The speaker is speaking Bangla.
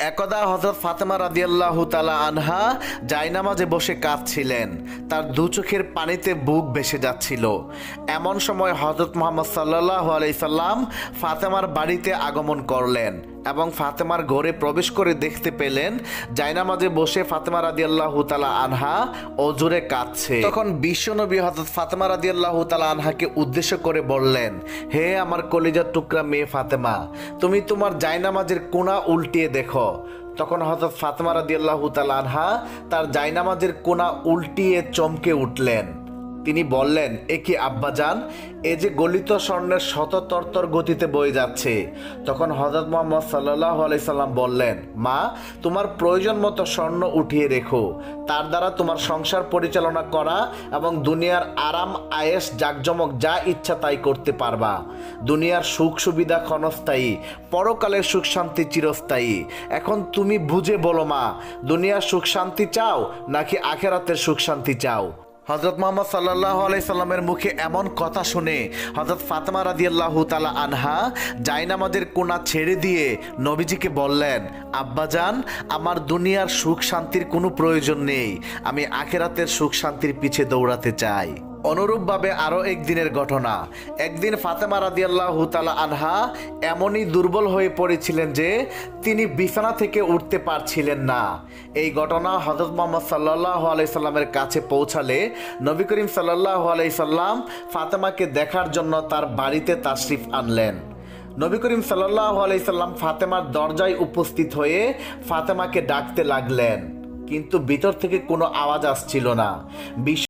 একদা হজরত ফাতেমা রাদিয়াল্লাহু তালা আনহা জায়নামাজে বসে কাঁদছিলেন। তার দু চোখের পানিতে বুক ভেসে যাচ্ছিল। এমন সময় হজরত মোহাম্মদ সাল্লাহ আলাইসাল্লাম ফাতেমার বাড়িতে আগমন করলেন এবং ফাতেমার ঘরে প্রবেশ করে দেখতে পেলেন, জায়নামাজে বসে ফাতেমা রাদিয়াল্লাহু তালা আনহা অজুরে কাঁদছে। তখন বিশ্বনবী হজরত ফাতেমা রাদিয়াল্লাহু তালা আনহাকে উদ্দেশ্য করে বললেন, হে আমার কলিজার টুকরা মেয়ে ফাতেমা, তুমি তোমার জায়নামাজের কোনা উল্টিয়ে দেখো। তখন হজরত ফাতমা রাদিয়াল্লাহু তাআলা আনহা তার জায়নামাজের কোনা উল্টিয়ে চমকে উঠলেন। তিনি বললেন, এ কি আব্বাজান? এ যে গলিত স্বর্ণের শত তরতর গতিতে বয়ে যাচ্ছে। তখন হজরত মোহাম্মদ সাল্লাহ আলাইসাল্লাম বললেন, মা, তোমার প্রয়োজন মতো স্বর্ণ উঠিয়ে রেখো। তার দ্বারা তোমার সংসার পরিচালনা করা এবং দুনিয়ার আরাম আয়েস জাকজমক যা ইচ্ছা তাই করতে পারবা। দুনিয়ার সুখ সুবিধা ক্ষণস্থায়ী, পরকালের সুখ শান্তি চিরস্থায়ী। এখন তুমি বুঝে বলো মা, দুনিয়ার সুখ শান্তি চাও নাকি আখেরাতের সুখ শান্তি চাও? হজরত মোহাম্মদ সাল্লাহ আলাইসাল্লামের মুখে এমন কথা শুনে হজরত ফাতেমা আল্লাহ তালা আনহা জাইনামাদের কোনা ছেড়ে দিয়ে নবীজিকে বললেন আব্বাজান আমার দুনিয়ার সুখ শান্তির কোনো প্রয়োজন নেই। আমি আখেরাতের সুখ শান্তির পিছে দৌড়াতে চাই। অনুরূপভাবে আরও একদিনের ঘটনা। একদিন ফাতেমা রাদিয়াল্লাহু তালা আনহা এমনই দুর্বল হয়ে পড়েছিলেন যে তিনি বিছানা থেকে উঠতে পারছিলেন না। এই ঘটনা হজরত মোহাম্মদ সাল্লাহ আলাইসাল্লামের কাছে পৌঁছালে নবী করিম সাল্লাহ আলাইসাল্লাম ফাতেমাকে দেখার জন্য তার বাড়িতে তাশরিফ আনলেন। নবী করিম সাল্লাহ আলাইসাল্লাম ফাতেমার দরজায় উপস্থিত হয়ে ফাতেমাকে ডাকতে লাগলেন। কিন্তু ভিতর থেকে কোনো আওয়াজ আসছিল না।